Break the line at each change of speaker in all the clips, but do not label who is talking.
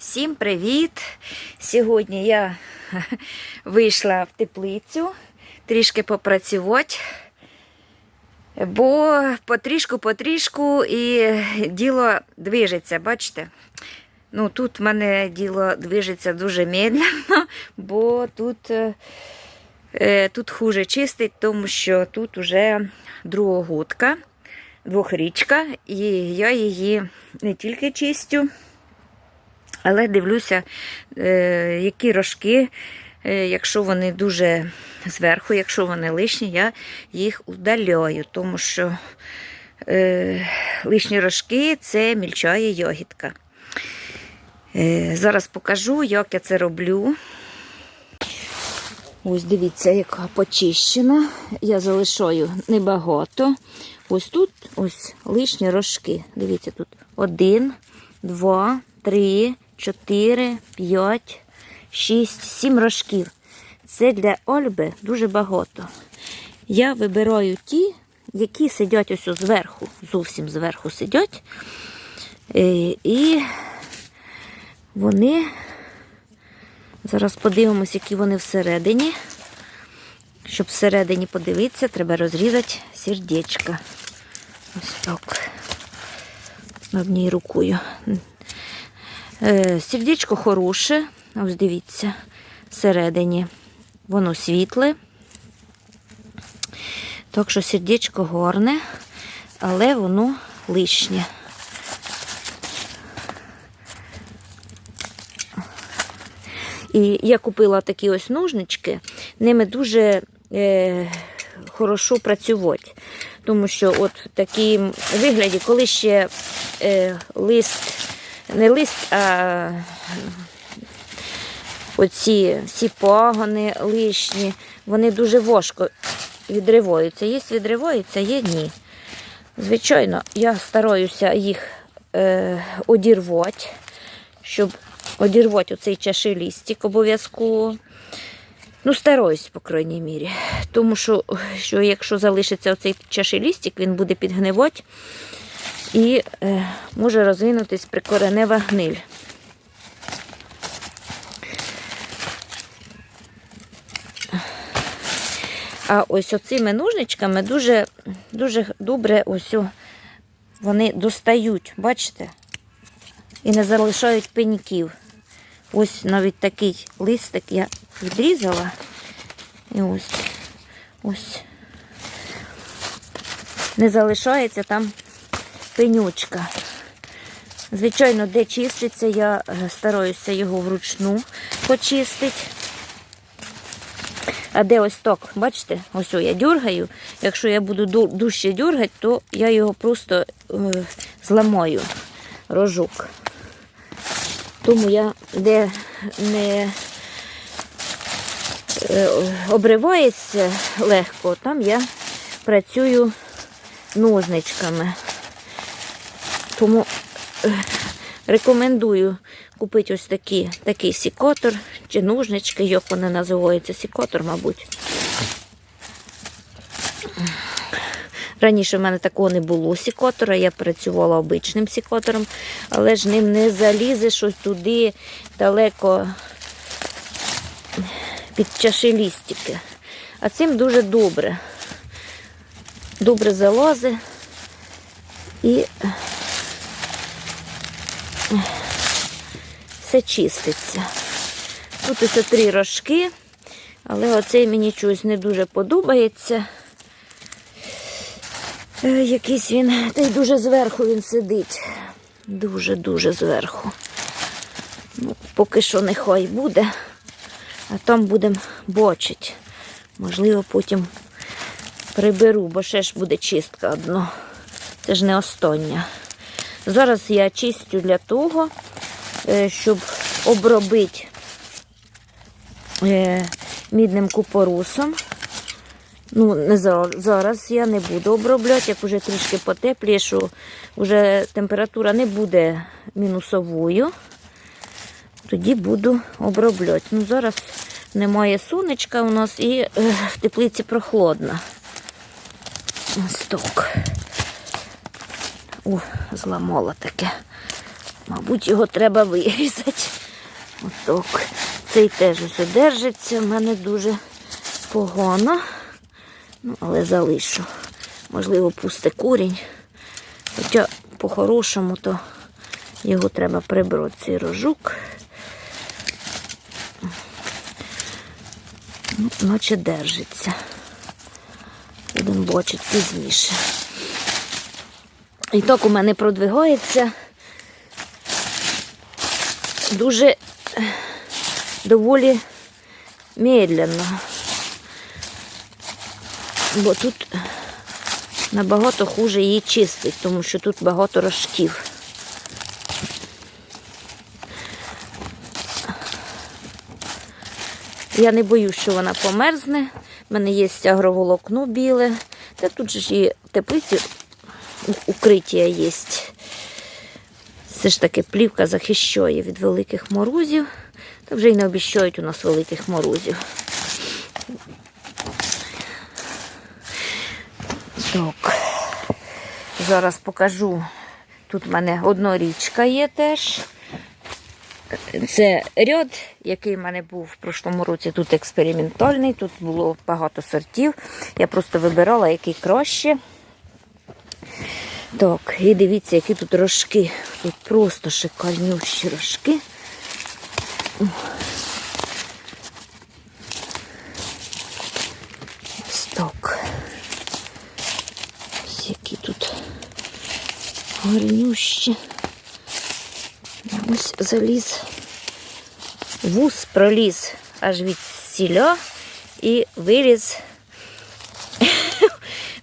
Всім привіт! Сьогодні я вийшла в теплицю трішки попрацювати, бо потрішку-потрішку і діло движеться, бачите? Ну, тут в мене діло движеться дуже медленно, бо тут, е, тут хуже чистить, тому що тут уже другогодка, двохрічка, і я її не тільки чистю, але дивлюся, е, які рожки, е, якщо вони дуже зверху, якщо вони лишні, я їх удаляю, тому що е, лишні рожки це мільчає йогітка. Зараз покажу, як я це роблю. Ось дивіться, яка почищена. Я залишаю небагато. Ось тут ось лишні рожки. Дивіться, тут один, два, три, чотири, п'ять, шість, сім рожків. Це для Ольби дуже багато. Я вибираю ті, які сидять ось зверху, зовсім зверху сидять. Е, І вони, зараз подивимось, які вони всередині. Щоб всередині подивитися, треба розрізати сердечко. Ось так. Однією рукою. Е, Сердечко хороше, ось дивіться, всередині. Воно світле. Так що сердечко горне, але воно лишнє. І я купила такі ось ножнички, ними дуже е, хорошо працювати. Тому що от в такому вигляді, коли ще е, лист, не лист, а оці всі пагони лишні, вони дуже важко відриваються. Є відриваються, є ні. Звичайно, я стараюся їх е, одірвати, щоб одірвати оцей чашелістик обов'язково. Ну, стараюсь, по крайній мірі. Тому що, що якщо залишиться оцей чашелістик, він буде підгнивати і е, може розвинутись прикоренева гниль. А ось оцими ножничками дуже, дуже добре ось вони достають, бачите? І не залишають пеньків. Ось навіть такий листик я відрізала. І ось ось не залишається там пенючка. Звичайно, де чиститься, я е, стараюся його вручну почистити. А де ось так, бачите, ось я дергаю. Якщо я буду дужче дергати, то я його просто е, зламаю рожок. Тому я де не е, обривається легко, там я працюю ножничками. Тому е, рекомендую купити ось такі, такий сікотор чи ножнички, як вони називаються, сікотор, мабуть. Раніше в мене такого не було сікотора, я працювала обичним сікотором, але ж ним не залізеш ось туди далеко під чашелістики. А цим дуже добре. Добре залазить і все чиститься. Тут ось три рожки, але оцей мені чогось не дуже подобається. Е, Якийсь він, та й дуже зверху він сидить. Дуже-дуже зверху. Ну, поки що нехай буде, а там будемо бочити. Можливо, потім приберу, бо ще ж буде чистка одно. Це ж не остання. Зараз я чистю для того, е, щоб обробити е, мідним купорусом. Ну, не за- зараз я не буду обробляти, як вже трішки потепліє, що вже температура не буде мінусовою. Тоді буду обробляти. Ну, зараз немає сонечка у нас і е, в теплиці прохладно. Ось так. О, зламала таке. Мабуть, його треба вирізати. Отак. Цей теж усе держиться, в мене дуже погано. Ну, але залишу. Можливо, пусте корінь. Хоча по-хорошому то його треба прибрати, цей рожук. Ну, наче держиться. Будемо бачити пізніше. І так у мене продвигається дуже е, доволі медленно. Бо тут набагато хуже її чистить, тому що тут багато рожків. Я не боюсь, що вона померзне. У мене є агроволокно біле. Та тут же ж і теплиці укриття є. Все ж таки плівка захищає від великих морозів. Та вже й не обіщають у нас великих морозів. Так. Зараз покажу. Тут в мене однорічка є теж. Це ряд, який в мене був в прошлому році. Тут експериментальний, тут було багато сортів. Я просто вибирала, який краще. Так, і дивіться, які тут рожки. Тут просто шикарнющі рожки. Ось так. Ось які тут гарнющі. Ось заліз. Вуз проліз аж від сіля і виліз.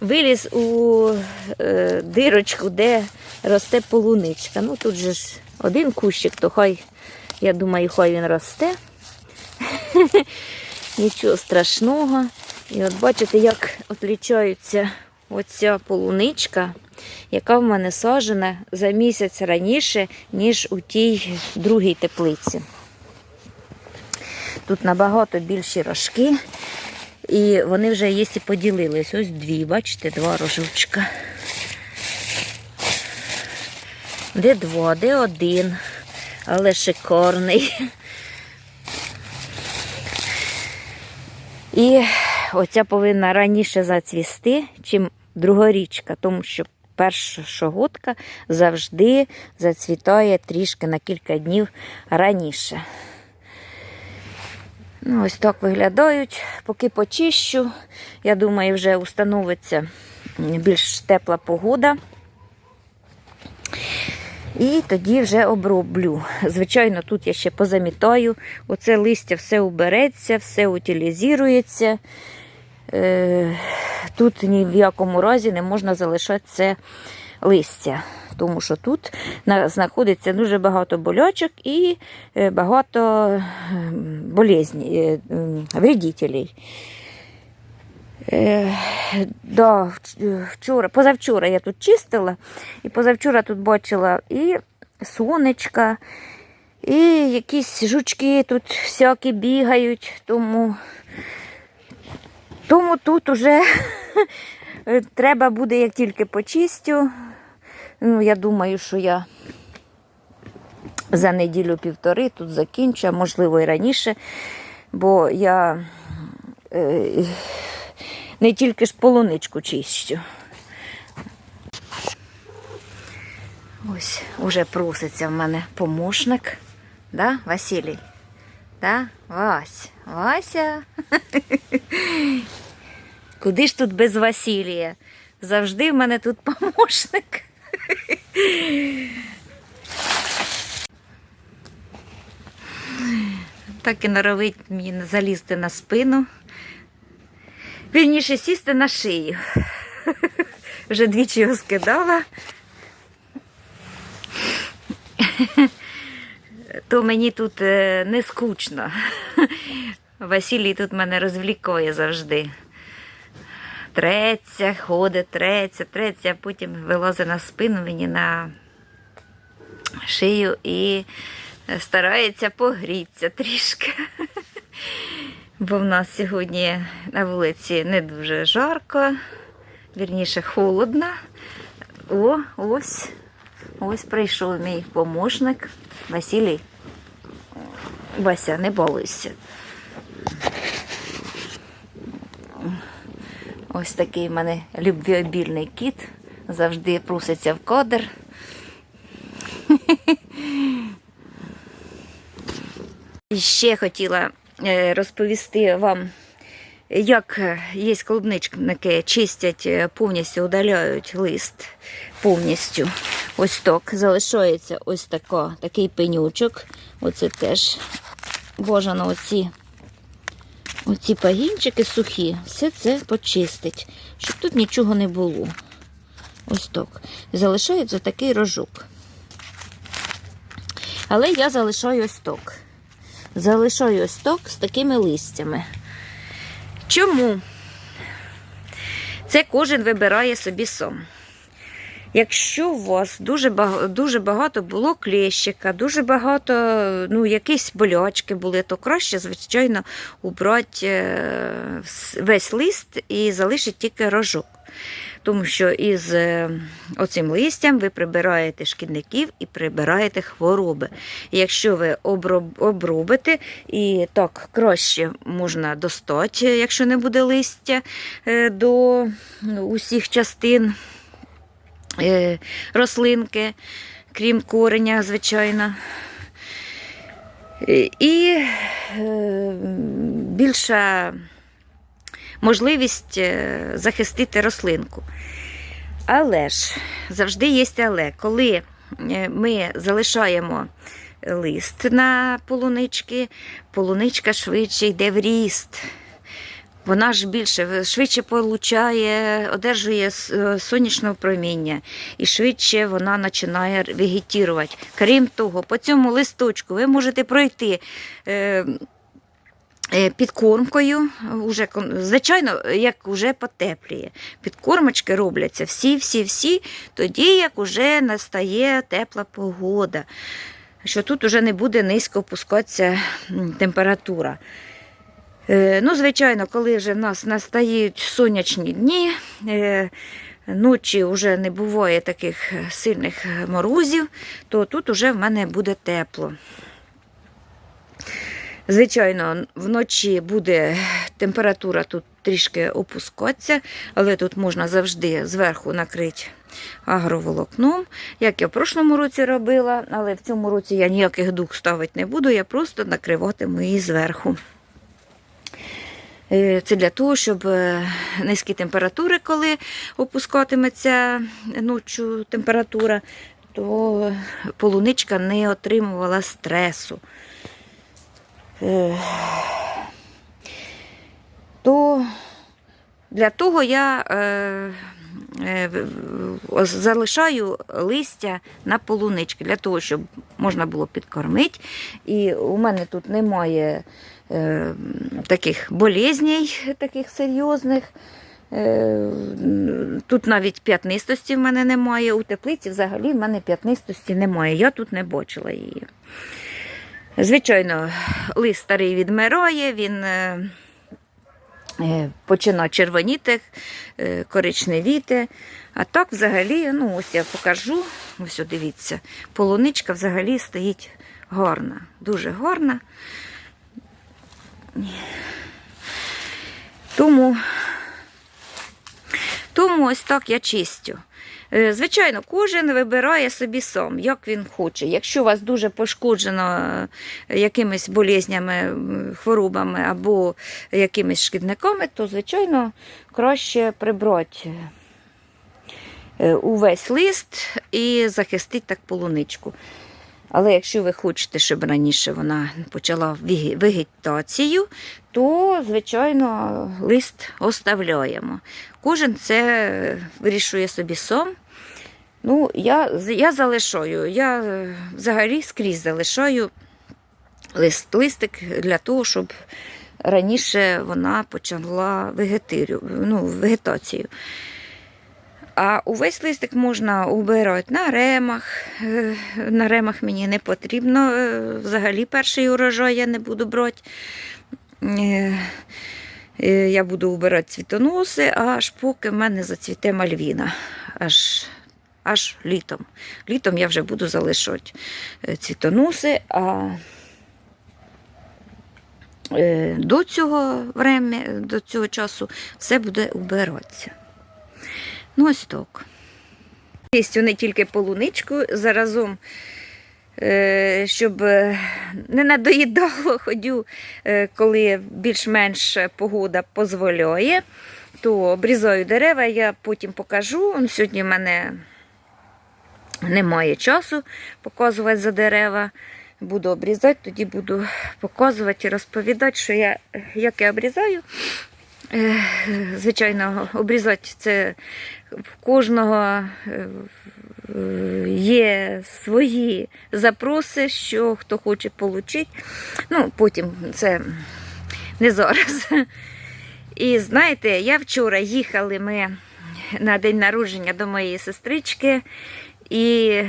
Виліз у е, дирочку, де росте полуничка. Ну тут же ж один кущик, то хай, я думаю, хай він росте. Нічого страшного. І от бачите, як отлічається оця полуничка, яка в мене саджена за місяць раніше, ніж у тій другій теплиці. Тут набагато більші рожки. І вони вже є і поділились. Ось дві, бачите, два рожочка. Де два, де один, але шикарний. І оця повинна раніше зацвісти, чим другорічка, тому що перша годка завжди зацвітає трішки на кілька днів раніше. Ну, ось так виглядають. Поки почищу, я думаю, вже установиться більш тепла погода. І тоді вже оброблю. Звичайно, тут я ще позамітаю. Оце листя все убереться, все утилізується. Е, Тут ні в якому разі не можна залишати це листя, тому що тут знаходиться дуже багато болячок і е, багато ем, болезней, е, ем, вредителей. Е, вч- вчора, позавчора я тут чистила, і позавчора тут бачила і сонечка, і якісь жучки тут всякі бігають, тому, тому тут уже треба буде, як тільки почистю. Ну, я думаю, що я за неділю-півтори тут закінчу, а можливо і раніше, бо я е, не тільки ж полуничку чищу. Ось уже проситься в мене помощник. Да, Василій? Да? Вась, Вася. Куди ж тут без Василія? Завжди в мене тут помощник. Так і норовить мені залізти на спину. Вірніше сісти на шию. Вже двічі його скидала. То мені тут е, не скучно. Василій тут мене розвлікує завжди. Треться, ходить, треться, треться, а потім вилазить на спину мені на шию і старається погрітися трішки. Бо в нас сьогодні на вулиці не дуже жарко, вірніше холодно. О, ось Ось прийшов мій помощник Василій. Вася, не балуйся. Ось такий в мене любвіобільний кіт. Завжди проситься в кадр. І ще хотіла е, розповісти вам, як е, є клубничники, чистять е, повністю, удаляють лист повністю. Ось так. Залишається ось тако, такий пенючок. Оце теж бажано оці, оці пагінчики сухі. Все це почистить, щоб тут нічого не було. Ось так. Залишається такий рожок. Але я залишаю ось так. Залишаю ось так з такими листями. Чому? Це кожен вибирає собі сам. Якщо у вас дуже багато, дуже багато було клещика, дуже багато ну, якісь болячки були, то краще, звичайно, убрати е, весь лист і залишити тільки рожок. Тому що із е, оцим листям ви прибираєте шкідників і прибираєте хвороби. Якщо ви обробите, і так краще можна достати, якщо не буде листя е, до ну, усіх частин е, рослинки, крім кореня, звичайно. Е, І е, більша можливість е, захистити рослинку. Але ж завжди є але. Коли е, ми залишаємо лист на полунички, полуничка швидше йде в ріст. Вона ж більше швидше получає, одержує е, сонячне проміння і швидше вона починає вегетувати. Крім того, по цьому листочку ви можете пройти. Е, е, Підкормкою, уже, звичайно, як вже потепліє. Підкормочки робляться всі-всі-всі, тоді як уже настає тепла погода, що тут уже не буде низько опускатися температура. Е, Ну, звичайно, коли вже в нас настають сонячні дні, е, ночі вже не буває таких сильних морозів, то тут вже в мене буде тепло. Звичайно, вночі буде температура тут трішки опускатися, але тут можна завжди зверху накрити агроволокном, як я в прошлому році робила, але в цьому році я ніяких дух ставити не буду, я просто накриватиму її зверху. Е, Це для того, щоб е, низькі температури, коли опускатиметься ночі температура, то полуничка не отримувала стресу. Е, То для того я залишаю листя на полунички, для того, щоб можна було підкормити. І у мене тут немає е, таких болезней, таких серйозних. Е, Тут навіть п'ятнистості в мене немає. У теплиці взагалі в мене п'ятнистості немає. Я тут не бачила її. Звичайно, лист старий відмирає, він е, е, починає червоніти, е, коричневіти. А так взагалі, ну ось я покажу, ось дивіться, полуничка взагалі стоїть гарна, дуже гарна. Тому, тому ось так я чистю. Е, Звичайно, кожен вибирає собі сам, як він хоче. Якщо вас дуже пошкоджено е, якимись болезнями, хворобами або якимись шкідниками, то, звичайно, краще прибрати е, увесь лист і захистити так полуничку. Але якщо ви хочете, щоб раніше вона почала вегетацію, то, звичайно, лист оставляємо. Кожен це вирішує собі сам. Ну, я, я залишаю, я е, взагалі скрізь залишаю лист, листик для того, щоб раніше вона почала вегетирю, ну, вегетацію. А увесь листик можна убирати на ремах. Е, На ремах мені не потрібно. е, Взагалі перший урожай я не буду брати. Е, Я буду убирати цвітоноси, аж поки в мене зацвіте мальвіна. Аж, аж літом. Літом я вже буду залишати цвітонуси, а до цього времени, до цього часу все буде убиратися. Ну, ось так. Є не тільки полуничку заразом, е, щоб е, не надоїдало ходю, е, коли більш-менш погода дозволяє, то обрізаю дерева, я потім покажу. Сьогодні в мене немає часу показувати за дерева. Буду обрізати, тоді буду показувати і розповідати, що я, як я обрізаю. Звичайно, обрізати це в кожного е, є свої запроси, що хто хоче отримати. Ну, потім це не зараз. І знаєте, я вчора їхали ми на день народження до моєї сестрички, і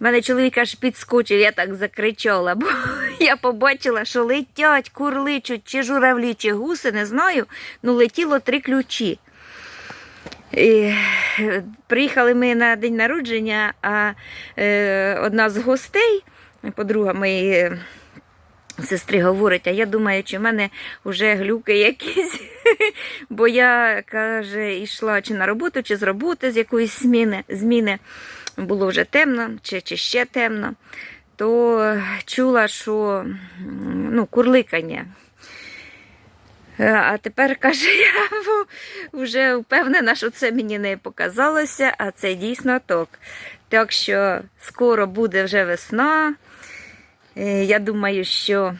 мене чоловік аж підскочив, я так закричала, бо я побачила, що летять, курличуть, чи журавлі, чи гуси, не знаю. Ну, летіло три ключі. І, е, приїхали ми на день народження, а е, одна з гостей, подруга моєї е, сестри, говорить, а я думаю, чи в мене вже глюки якісь. Бо я, каже, йшла чи на роботу, чи з роботи, з якоїсь зміни. зміни. Було вже темно, чи, чи ще темно, то чула, що ну, курликання. Е, А тепер каже, я вже впевнена, що це мені не показалося, а це дійсно так. Так що скоро буде вже весна. Е, Я думаю, що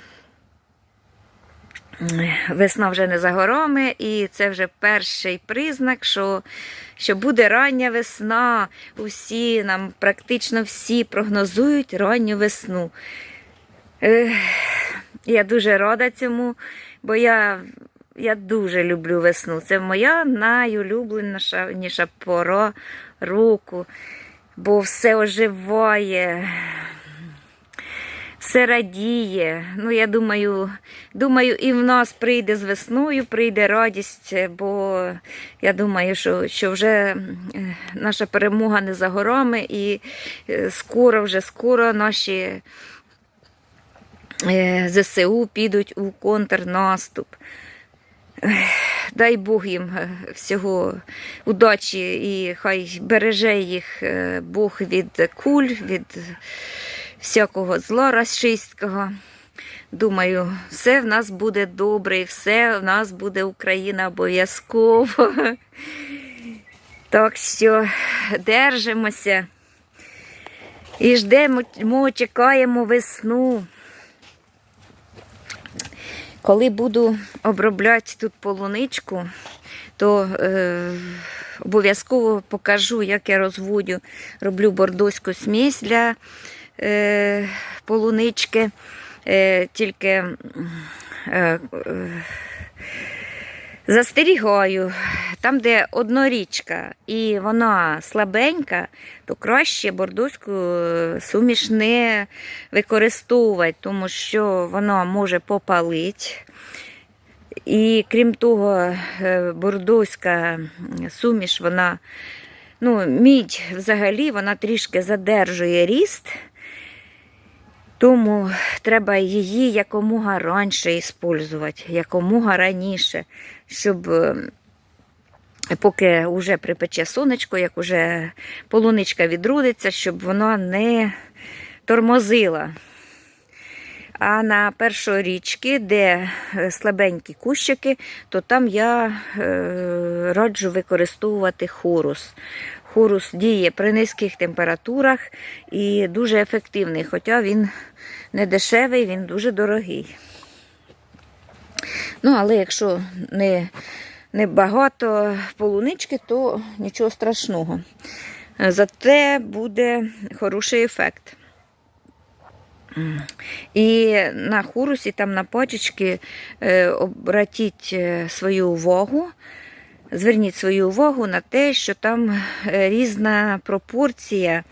весна вже не за горами, і це вже перший признак, що, що буде рання весна. Усі нам практично всі прогнозують ранню весну. Я дуже рада цьому, бо я, я дуже люблю весну. Це моя найулюбленіша пора року, бо все оживає, все радіє. Ну, я думаю, думаю, і в нас прийде з весною, прийде радість, бо я думаю, що, що вже е, наша перемога не за горами, і е, скоро, вже скоро наші ЗСУ підуть у контрнаступ. Дай Бог їм е, всього удачі і хай береже їх е, Бог від куль, від всякого зла расистського. Думаю, все в нас буде добре, все в нас буде Україна обов'язково. Так що держимося і ждемо, чекаємо весну. Коли буду обробляти тут полуничку, то е, обов'язково покажу, як я розводю, роблю бордоську смісь для е, полунички. Е, тільки е, е, застерігаю, там, де однорічка і вона слабенька, то краще бордоську е, суміш не використовувати, тому що вона може попалити. І крім того, е, бордоська суміш, вона, ну, мідь взагалі, вона трішки задержує ріст. Тому треба її якомога раніше використовувати, якомога раніше, щоб е, поки вже припече сонечко, як уже полуничка відродиться, щоб вона не тормозила. А на першорічки, де е, слабенькі кущики, то там я е, раджу використовувати хорус. Хорус діє при низьких температурах і дуже ефективний, хоча він не дешевий, він дуже дорогий. Ну, але якщо не, не багато полунички, то нічого страшного. Зате буде хороший ефект. І на хурусі, там на пачечки е, обратіть е, свою увагу, зверніть свою увагу на те, що там е, різна пропорція.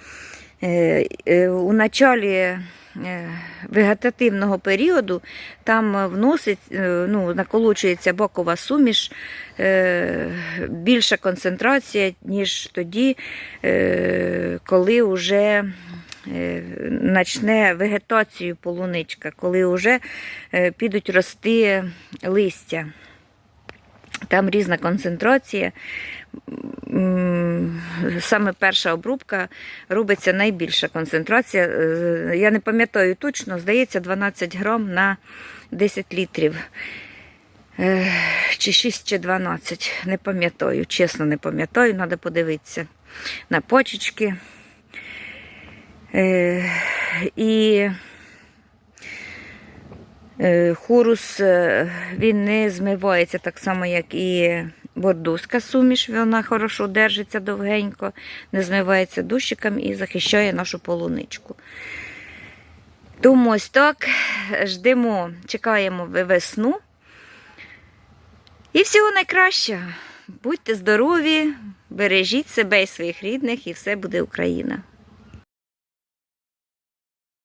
Е, е, У началі вегетативного періоду там вносить, ну, наколочується бокова суміш, більша концентрація, ніж тоді, коли вже е, начне вегетацію полуничка, коли вже підуть рости листя. Там різна концентрація. Саме перша обрубка робиться найбільша концентрація. Е, Я не пам'ятаю точно, здається, 12 грам на 10 літрів. Е, Чи 6, чи 12. Не пам'ятаю, чесно не пам'ятаю, треба подивитися на почечки. Е, І Е, Хорус е, він не змивається так само, як і бордузька суміш. Вона хорошо держиться довгенько, не змивається дощиком і захищає нашу полуничку. Тому ось так ждемо, чекаємо весну. І всього найкращого. Будьте здорові, бережіть себе і своїх рідних, і все буде Україна.